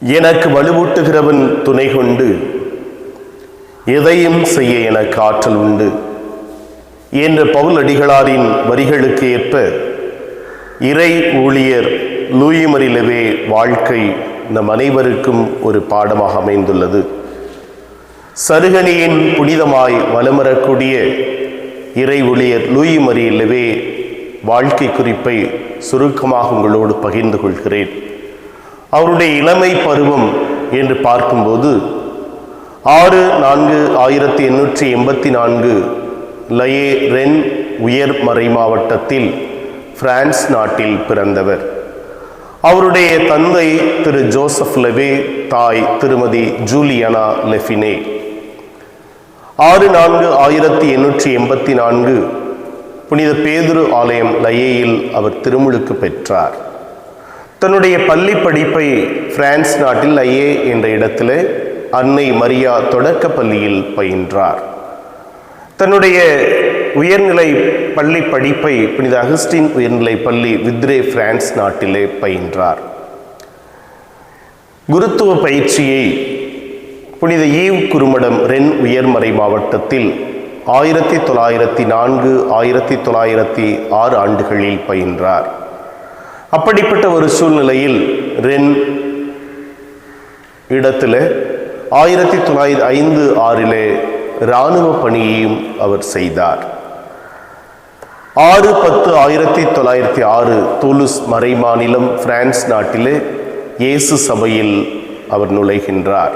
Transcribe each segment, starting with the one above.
எனக்கு வலுவூட்டுகிறவன் துணை கொண்டு எதையும் செய்ய எனக்கு ஆற்றல் உண்டு. என்ற பவுல் அடிகளாரின் வரிகளுக்கு ஏற்ப இறை ஊழியர் லூயிமரிலவே வாழ்க்கை நம் அனைவருக்கும் ஒரு பாடமாக அமைந்துள்ளது. சருகணியின் புனிதமாய் வலமரக்கூடிய இறை ஊழியர் லூயிமரிலவே வாழ்க்கை குறிப்பை சுருக்கமாக உங்களோடு பகிர்ந்து கொள்கிறேன். அவருடைய இளமை பருவம் என்று பார்க்கும்போது ஆறு நான்கு ஆயிரத்தி எண்ணூற்றி எண்பத்தி நான்கு லயே ரென் உயர் மறை மாவட்டத்தில் பிரான்ஸ் நாட்டில் பிறந்தவர். அவருடைய தந்தை திரு ஜோசப் லெவே தாய் திருமதி ஜூலியனா லெஃபினே. ஆறு நான்கு ஆயிரத்தி எண்ணூற்றி எண்பத்தி நான்கு புனித பேதுரு ஆலயம் லயேயில் அவர் திருமுழுக்கு பெற்றார். தன்னுடைய பள்ளி படிப்பை பிரான்ஸ் நாட்டில் ஐஏ என்ற இடத்திலே அன்னை மரியா தொடக்க பள்ளியில் பயின்றார். தன்னுடைய உயர்நிலை பள்ளி படிப்பை புனித அகஸ்டின் உயர்நிலை பள்ளி வித்ரே பிரான்ஸ் நாட்டிலே பயின்றார். குருத்துவ பயிற்சியை புனித ஈவ் குருமடம் ரென் உயர்மறை மாவட்டத்தில் ஆயிரத்தி தொள்ளாயிரத்தி நான்கு ஆயிரத்தி தொள்ளாயிரத்தி ஆறு ஆண்டுகளில் பயின்றார். அப்படிப்பட்ட ஒரு சூழ்நிலையில் ரென் இடத்துல ஆயிரத்தி தொள்ளாயிரத்தி ஐந்து ஆறிலே இராணுவ பணியையும் அவர் செய்தார். ஆறு பத்து ஆயிரத்தி தொள்ளாயிரத்தி ஆறு தூலுஸ் மறை மாநிலம் பிரான்ஸ் நாட்டிலே இயேசு சபையில் அவர் நுழைகின்றார்.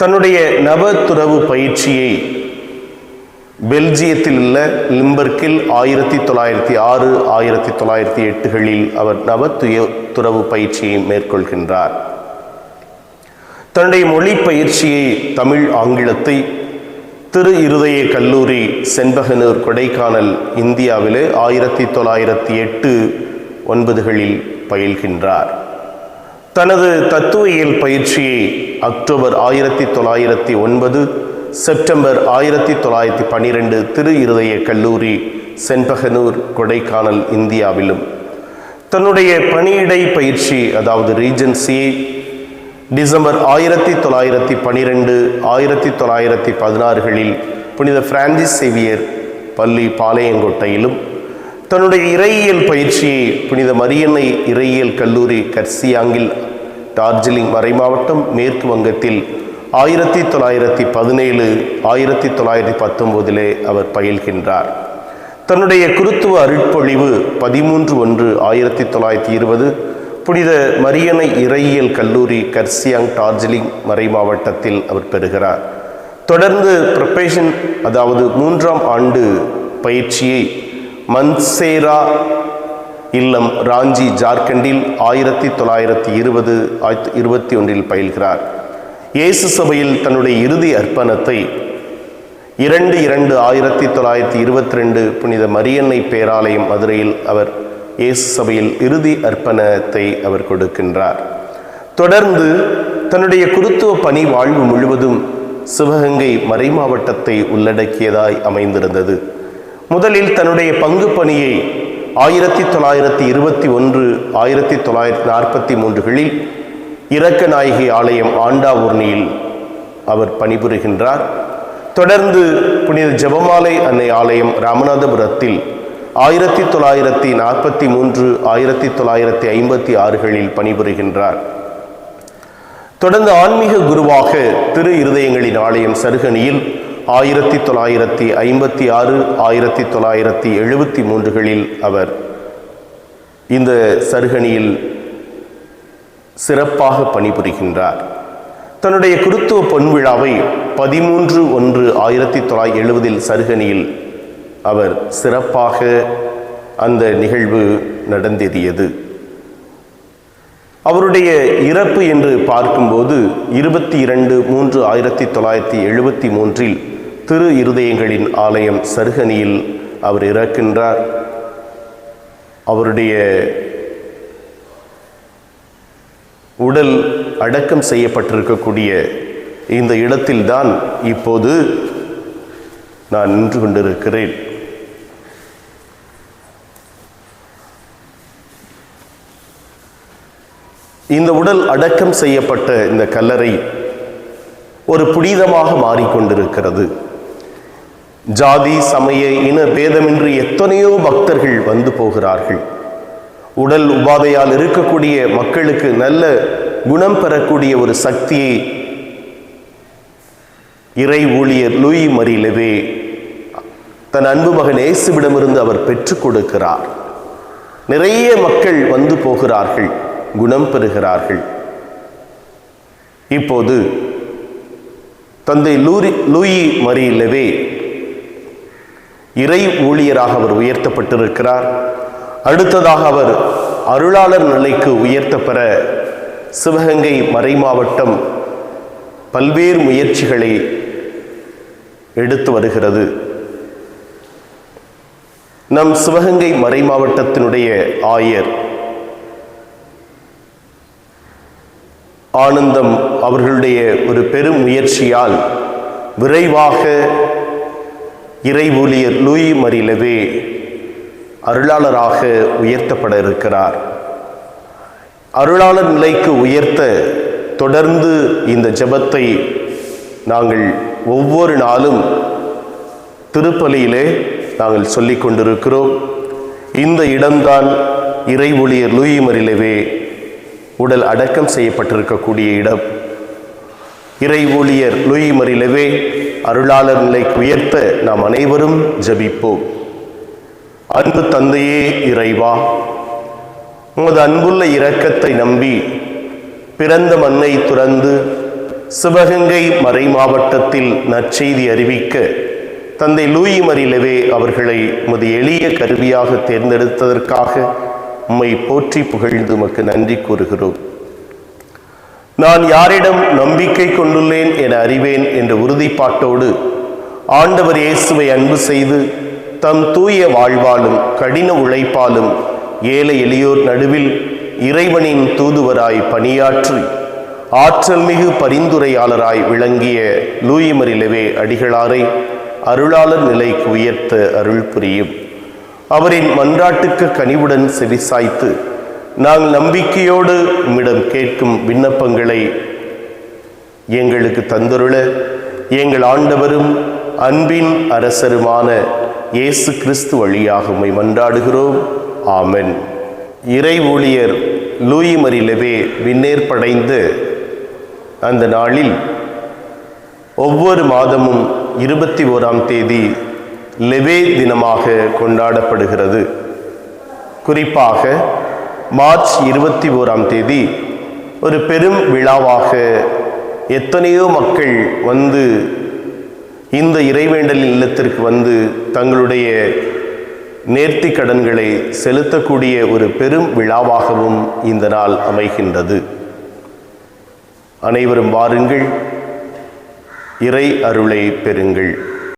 தன்னுடைய நவத்துறவு பயிற்சியை பெல்ஜியத்தில் உள்ள லிம்பர்க்கில் ஆயிரத்தி தொள்ளாயிரத்தி ஆறு ஆயிரத்தி தொள்ளாயிரத்தி எட்டுகளில் அவர் நவத்துய துறவு பயிற்சியை மேற்கொள்கின்றார். தன்னுடைய மொழி பயிற்சியை தமிழ் ஆங்கிலத்தை திரு இருதய கல்லூரி செண்பகனூர் கொடைக்கானல் இந்தியாவிலே ஆயிரத்தி தொள்ளாயிரத்தி எட்டு ஒன்பதுகளில் பயில்கின்றார். தனது தத்துவியல் பயிற்சியை அக்டோபர் ஆயிரத்தி தொள்ளாயிரத்தி ஒன்பது செப்டம்பர் ஆயிரத்தி தொள்ளாயிரத்தி பன்னிரெண்டு திரு இருதய கல்லூரி செண்பகனூர் கொடைக்கானல் இந்தியாவிலும். தன்னுடைய பணியிடை பயிற்சி அதாவது ரீஜன்சியை டிசம்பர் ஆயிரத்தி தொள்ளாயிரத்தி பன்னிரெண்டு ஆயிரத்தி தொள்ளாயிரத்தி பதினாறுகளில் புனித பிரான்சிஸ் சேவியர் பள்ளி பாளையங்கோட்டையிலும் தன்னுடைய இறையியல் பயிற்சியை புனித மரியன்னை இறையியல் கல்லூரி கர்சியாங்கில் டார்ஜிலிங் மறைமாவட்டம் மேற்கு வங்கத்தில் ஆயிரத்தி தொள்ளாயிரத்தி பதினேழு ஆயிரத்தி தொள்ளாயிரத்தி பத்தொம்போதிலே அவர் பயில்கின்றார். தன்னுடைய குருத்துவ அருட்பொழிவு பதிமூன்று ஒன்று ஆயிரத்தி தொள்ளாயிரத்தி இருபது புனித மரியனை இறையியல் கல்லூரி கர்சியாங் டார்ஜிலிங் மறை மாவட்டத்தில் அவர் பெறுகிறார். தொடர்ந்து ப்ரொபேஷன் அதாவது மூன்றாம் ஆண்டு பயிற்சியை மன்சேரா இல்லம் ராஞ்சி ஜார்க்கண்டில் ஆயிரத்தி தொள்ளாயிரத்தி இருபது ஆயிரத்தி இருபத்தி ஒன்றில் பயில்கிறார். இயேசு சபையில் தன்னுடைய இறுதி அர்ப்பணத்தை இரண்டு இரண்டு ஆயிரத்தி தொள்ளாயிரத்தி இருபத்தி ரெண்டு புனித மரியன்னை பேராலயம் மதுரையில் அவர் இயேசு சபையில் இறுதி அர்ப்பணத்தை அவர் கொடுக்கின்றார். தொடர்ந்து தன்னுடைய குருத்துவ பணி வாழ்வு முழுவதும் சிவகங்கை மறைமாவட்டத்தை உள்ளடக்கியதாய் அமைந்திருந்தது. முதலில் தன்னுடைய பங்கு பணியை ஆயிரத்தி தொள்ளாயிரத்தி இருபத்தி ஒன்று ஆயிரத்தி தொள்ளாயிரத்தி நாற்பத்தி மூன்றுகளில் இரக்க நாயகி ஆலயம் ஆண்டாவூர்ணியில் அவர் பணிபுரிகின்றார். தொடர்ந்து புனித ஜெபமாலை அன்னை ஆலயம் ராமநாதபுரத்தில் ஆயிரத்தி தொள்ளாயிரத்தி நாற்பத்தி மூன்று ஆயிரத்தி தொள்ளாயிரத்தி ஐம்பத்தி ஆறுகளில் பணிபுரிகின்றார். தொடர்ந்து ஆன்மீக குருவாக திரு இருதயங்களின் ஆலயம் சருகணியில் ஆயிரத்தி தொள்ளாயிரத்தி ஐம்பத்தி ஆறு ஆயிரத்தி தொள்ளாயிரத்தி எழுபத்தி மூன்றுகளில் அவர் இந்த சருகணியில் சிறப்பாக பணிபுரிகின்றார். தன்னுடைய குருத்துவ பொன்விழாவை பதிமூன்று ஒன்று ஆயிரத்தி தொள்ளாயிரத்தி எழுபதில் சருகனியில் அவர் சிறப்பாக அந்த நிகழ்வு நடந்தேறியது. அவருடைய இறப்பு என்று பார்க்கும்போது இருபத்தி இரண்டு மூன்று ஆயிரத்தி தொள்ளாயிரத்தி எழுபத்தி மூன்றில் திரு இருதயங்களின் ஆலயம் சருகனியில் அவர் இறக்கின்றார். அவருடைய உடல் அடக்கம் செய்யப்பட்டிருக்கக்கூடிய இந்த இடத்தில்தான் இப்போது நான் நின்று கொண்டிருக்கிறேன். இந்த உடல் அடக்கம் செய்யப்பட்ட இந்த கல்லறை ஒரு புனிதமாக மாறிக்கொண்டிருக்கிறது. ஜாதி சமய இன பேதமின்றி எத்தனையோ பக்தர்கள் வந்து போகிறார்கள். உடல் உபாதையால் இருக்கக்கூடிய மக்களுக்கு நல்ல குணம் பெறக்கூடிய ஒரு சக்தியை இறை ஊழியர் லூயி மரிலவே தன் அன்பு மகன் இயேசுவிடமிருந்து அவர் பெற்றுக் கொடுக்கிறார். நிறைய மக்கள் வந்து போகிறார்கள் குணம் பெறுகிறார்கள். இப்போது தந்தை லூரி லூயி மரியிலவே இறை ஊழியராக அவர் உயர்த்தப்பட்டிருக்கிறார். அடுத்ததாக அவர் அருளாளர் நிலைக்கு உயர்த்தப்பெற சிவகங்கை மறைமாவட்டம் பல்வேறு முயற்சிகளை எடுத்து வருகிறது. நம் சிவகங்கை மறைமாவட்டத்தினுடைய ஆயர் ஆனந்தம் அவர்களுடைய ஒரு பெரும் முயற்சியால் விரைவாக இறை ஊழியர் லூயி மரிலவே அருளாளராக உயர்த்தப்பட இருக்கிறார். அருளாளர் நிலைக்கு உயர்த்த தொடர்ந்து இந்த ஜெபத்தை நாங்கள் ஒவ்வொரு நாளும் திருப்பலியிலே நாங்கள் சொல்லிக் கொண்டிருக்கிறோம். இந்த இடம்தான் இறை ஒளியர் லூயிமரிலவே உடல் அடக்கம் செய்யப்பட்டிருக்கக்கூடிய இடம். இறை ஊழியர் லூயிமரிலவே அருளாளர் நிலைக்கு உயர்த்த நாம் அனைவரும் ஜெபிப்போம். அன்பு தந்தையே இறைவா உமது அன்புள்ள இரக்கத்தை நம்பி பிறந்த மண்ணை துறந்து சிவகங்கை மறை மாவட்டத்தில் நற்செய்தி அறிவிக்க தந்தை லூயி மரிலவே அவர்களை உமது எளிய கருவியாக தேர்ந்தெடுத்ததற்காக உம்மை போற்றி புகழ்ந்து உமக்கு நன்றி கூறுகிறோம். நான் யாரிடம் நம்பிக்கை கொண்டுள்ளேன் என அறிவேன் என்ற உறுதிப்பாட்டோடு ஆண்டவர் இயேசுவை அன்பு செய்து தம் தூய வாழ்வாலும் கடின உழைப்பாலும் ஏழை எளியோர் நடுவில் இறைவனின் தூதுவராய் பணியாற்றி ஆற்றல் மிகு பரிந்துரையாளராய் விளங்கிய லூயிமரிலவே அடிகளாரை அருளாளர் நிலைக்கு உயர்த்த அருள் புரியும். அவரின் மன்றாட்டுக்கு கனிவுடன் செவிசாய்த்து நாங்கள் நம்பிக்கையோடு உம்மிடம் கேட்கும் விண்ணப்பங்களை எங்களுக்கு தந்தருள எங்கள் ஆண்டவரும் அன்பின் அரசருமான இயேசு கிறிஸ்து வழியாக உம்மை மன்றாடுகிறோம். ஆமென். இறை ஊழியர் லூயி மரிலவே விண்ணேற்படைந்து அந்த நாளில் ஒவ்வொரு மாதமும் இருபத்தி ஓராம் தேதி லெவே தினமாக கொண்டாடப்படுகிறது. குறிப்பாக மார்ச் இருபத்தி ஓராம் தேதி ஒரு பெரும் விழாவாக எத்தனையோ மக்கள் வந்து இந்த இறைவேண்டல் இல்லத்திற்கு வந்து தங்களுடைய நேர்த்தி கடன்களை செலுத்தக்கூடிய ஒரு பெரும் விழாவாகவும் இந்த நாள் அமைகின்றது. அனைவரும் வாருங்கள். இறை அருளை பெறுங்கள்.